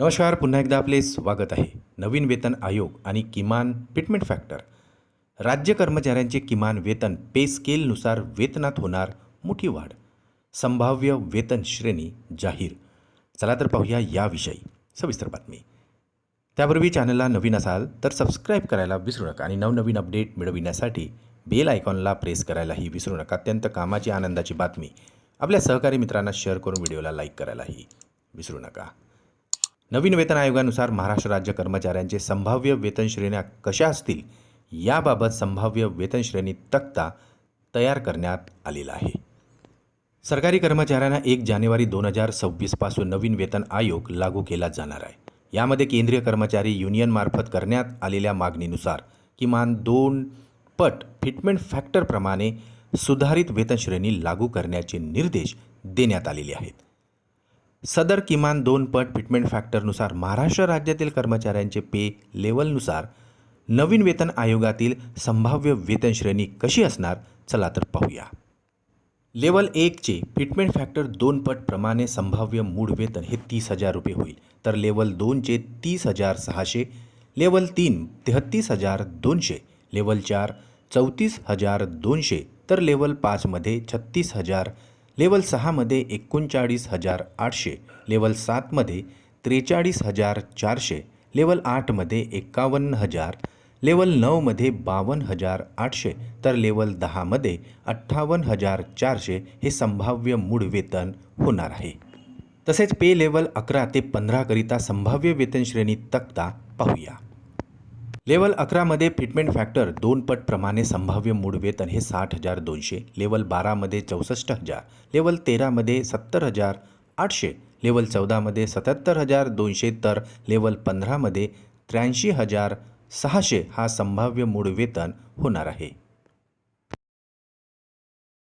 नमस्कार पुन्हा एकदा आपले स्वागत आहे. नवीन वेतन आयोग आणि किमान पिटमेंट फॅक्टर. राज्य कर्मचाऱ्यांचे किमान वेतन पे स्केलनुसार वेतनात होणार मोठी वाढ. संभाव्य वेतन श्रेणी जाहीर. चला तर पाहूया याविषयी. सविस्तर बातमी. त्यापूर्वी चॅनलला नवीन असाल तर सबस्क्राईब करायला विसरू नका आणि नवनवीन अपडेट मिळविण्यासाठी बेल आयकॉनला प्रेस करायलाही विसरू नका. अत्यंत कामाची आनंदाची बातमी. आपल्या सहकारी मित्रांना शेअर करून व्हिडिओला लाईक करायलाही विसरू नका. नवीन वेतन आयोगानुसार महाराष्ट्र राज्य कर्मचाऱ्यांचे संभाव्य वेतन श्रेण्या कशा असतील याबाबत संभाव्य वेतन श्रेणी तक्ता तयार करण्यात आलेला आहे. सरकारी कर्मचाऱ्यांना एक जानेवारी दोन हजार सव्वीसपासून नवीन वेतन आयोग लागू केला जाणार आहे. यामध्ये केंद्रीय कर्मचारी युनियनमार्फत करण्यात आलेल्या मागणीनुसार किमान दोन पट फिटमेंट फॅक्टरप्रमाणे सुधारित वेतन श्रेणी लागू करण्याचे निर्देश देण्यात आलेले आहेत. सदर किमान दोन पट फिटमेंट फॅक्टरनुसार महाराष्ट्र राज्यातील कर्मचाऱ्यांचे पे लेवलनुसार नवीन वेतन आयोगातील संभाव्य वेतन श्रेणी कशी असणार? चला तर पाहूया. लेवल एकचे फिटमेंट फॅक्टर दोन पट प्रमाणे संभाव्य मूळ वेतन हे तीस हजार रुपये होईल. तर लेवल दोनचे तीस हजार सहाशे लेवल तीन तेहत्तीस हजार दोनशे लेवल चार चौतीस हजार दोनशे तर लेवल पाचमध्ये छत्तीस हजार लेवल सहामध्ये एकोणचाळीस हजार आठशे लेवल सातमध्ये त्रेचाळीस हजार चारशे लेवल आठमध्ये एकावन्न हजार लेवल नऊमध्ये बावन्न हजार आठशे तर लेवल दहामध्ये अठ्ठावन्न हजार चारशे हे संभाव्य मूळ वेतन होणार आहे. तसेच पे लेवल अकरा ते पंधराकरिता संभाव्य वेतन श्रेणी तक्ता पाहूया. लेवल अकरामध्ये फिटमेंट फॅक्टर दोन पट प्रमाणे संभाव्य मूळ वेतन हे साठ हजार दोनशे लेवल बारामध्ये चौसष्ट हजार लेवल तेरामध्ये सत्तर हजार आठशे लेवल चौदामध्ये सत्याहत्तर हजार दोनशे तर लेवल पंधरामध्ये त्र्याऐंशी हजार सहाशे हा संभाव्य मूळ वेतन होणार आहे.